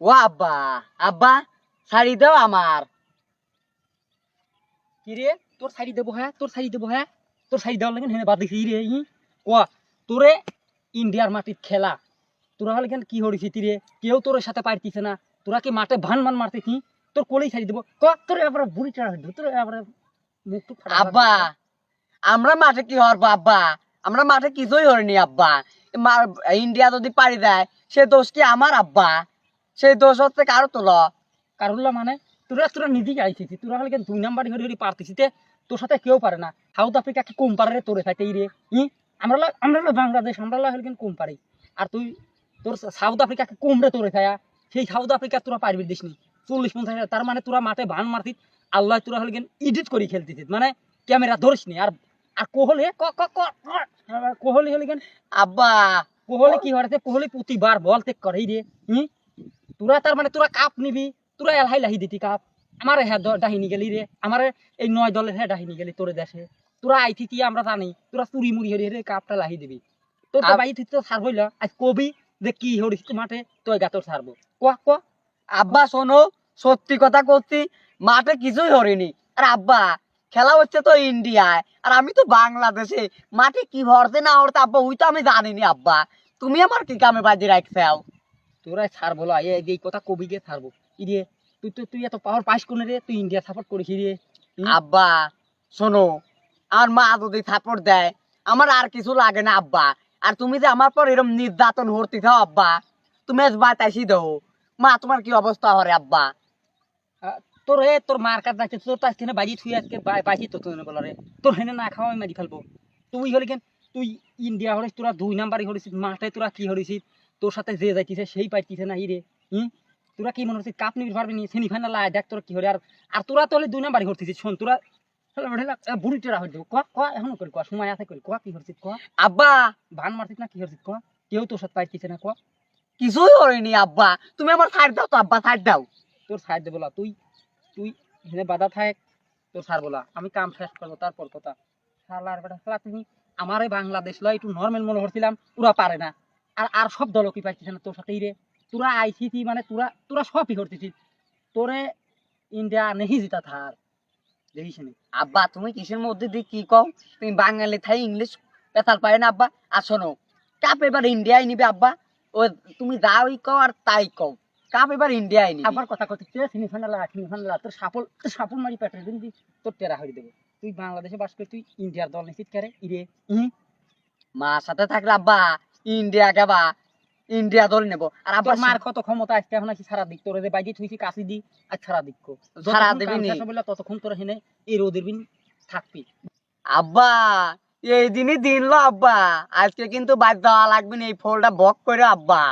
ও আব্বা আব্বা, শাড়ি দাও আমার। কি রে তোর শাড়ি দেবো হ্যাঁ? তোর শাড়ি দেবো হ্যাঁ? তোর শাড়ি দেওয়ার লাগে হেনে বাদ দেখি রে, ই। কোয়া তোরে ইন্ডিয়ার মাটির খেলা। তোরা হলে কেন কি হরিছি রে কেউ তোর সাথে পারতিছে না। তোরা কি মাঠে ভান মান মারতে কি তোর কোলেই শাড়ি দেবো। ক, তোর এবার বুড়ি চড়া হইল, তোর এবার আব্বা, আমরা মাঠে কি হরবো, আব্বা? আমরা মাঠে কিছুই হরিনি, আব্বা। ইন্ডিয়া যদি পাড়ি দেয়, সে দোষ কি আমার, আব্বা? সেই দোষ হচ্ছে কারও তোলো। কারুল্লা মানে তোরা তোরা নিজেই আইছিস তোরা কেন দুই নাম্বারই হরি হরি পারতিস তোর সাথে কেউ পারে না। সাউথ আফ্রিকা কি কম পারে রে তোরে সাথে রে? ই? আমরা আমরা বাংলাদেশ আমরা হলে কেন কম পারি আর তুই, তোর সাউথ আফ্রিকাকে কম রে তোরে খায়া সেই সাউথ আফ্রিকা তোরা পারবি দিস নি। চল্লিশ পঞ্চাশ হাজার। তার মানে তোরা মাঠে ভান মারতিস। আল্লাহ তোরা হলে এডিট করে খেলতিস মানে ক্যামেরা ধরিস নি। আর আর কোহলি কোহলি হলে কেন আব্বা, কোহলি কি হচ্ছে কোহলি প্রতিবার বল ত্যাগ করে রে। হুম তোরা তার মানে তোরা কাপ নিবি? তোরা এলহাই লাহি দিতি কাপ। আমার হ্যাঁ ডাহিনি গেলি রে। আমার এই নয় দলের হ্যাঁ ডাহিনি গেলি তোরে দেশে। তোরা আইতি কি আমরা জানি। তোরা চুরি মুড়ি হরি হরি কাপটা লাহি দিবি। তোর তো বাই তো সার হইল। আজ কবি যে কি হরিস মাঠে তোর গাতর সারবো। কোয়া কোয়া আব্বা শোনো সত্যি কথা করছি মাঠে কিছুই হরিনি। আর আব্বা খেলা হচ্ছে তো ইন্ডিয়ায় আর আমি তো বাংলাদেশে। মাঠে কি হরতে না হরতে আব্বা ওই তো আমি জানিনি আব্বা। তুমি আমার কি কামে বাজি রাখছাও? তোরা ছাড়বো লা, এই এই কথা কবিকে ছাড়বো। কি রে তুই তো তুই এত পাওয়ার পাইস কোনে রে? তুই ইন্ডিয়া সাপোর্ট করিস রে আব্বা শোনো আমার মা যদি সাপোর্ট দেয় আমার আর কিছু লাগে না আব্বা। আর তুমি যে আমার পর এরকম নির্যাতন হরতে থাও আব্বা তুমি আজ বাতাইছি দাও। মা তোমার কি অবস্থা হরে আব্বা? তোর এ তোর মার কাজ রাখছে তোর তো আজকে না বাজি থুই আজকে বাজি তো তুই বলারে তোর হেনে না খাওয়া আমি মারি ফেলব। তুই হলে কেন? তুই ইন্ডিয়া হরিস তোরা দুই নাম্বারই হরিস মাঠে তোরা কি হরিস তোর সাথে যে যাইতিছে সেই পাইতিছে না হিরে হুম? তোরা কি মনে হচ্ছে কাপ নিবি পারবি নি সেমিফাইনাল আয়, দেখ তোরা কি হরে আর আর তোরা তাহলে দুই নাম্বারই হরতিছিস শোন, তোরা হেলা বুড়ি টেরা হয়ে দেবো ক ক, এখনও করি, ক, সময় আছে করি। ক, কি হরছিস ক? আব্বা, ভান মারছিস না, কি হরছিস ক? কেউ তোর সাথে পাইতিছে না, ক? কিছুই হয়নি, আব্বা। তুমি আমার সাইড দাও তো, আব্বা সাইড দাও। তোর সাইড দে বলা তুই তুই হেনে বাধা থাক, তোর সার বলা। আমি কাম শেষ করব, তারপর কথা। শালার বেটা, শালা, তুমি আমার বাংলাদেশ লয়, একটু নর্মাল মনে করছিলাম, ওরা পারে না। আর আর সব দল কি পাইছিস না তোর সাথেই রে? তোরা আইসিটি মানে তোরা তোরা সবই করতেছিস। তোরে ইন্ডিয়া নেহি জিতা থার দেখিস নি? আব্বা তুমি কিসের মধ্যে দিয়ে কি কও? তুমি বাঙালি থাই ইংলিশ পেতাল পারে না আব্বা। আর শোনো কাপ এবার ইন্ডিয়ায় নিবে আব্বা। ও তুমি যাওই কও আর তাই কও। কাপ এবার ইন্ডিয়ায় নিবে। আবার কথা কথা তুই সেমিফাইনাল সেমিফাইনাল তোর সাফল তোর সাফল মারি পেটে দিন দি। তোর টেরা হয়ে দেবো। তুই বাংলাদেশে বাস করে তুই ইন্ডিয়ার দল নিশ্চিত করে। ইরে মা সাথে থাকলে আব্বা। ইন্ডিয়া বা ইন্ডিয়া ধরে নেব। আর আবার মার কত ক্ষমতা আজকে এখন আছি সারা দিক তোর যে বাইকে থুইছি কাশি দি আর সারা দিক কো সারা দিবি নি। ততক্ষণ তোর হেনে এই রোদের বিন থাকবি। আব্বা এই দিনই দিন লো আব্বা। আজকে কিন্তু বাদ দেওয়া লাগবে না এই ফলটা বক করে আব্বা।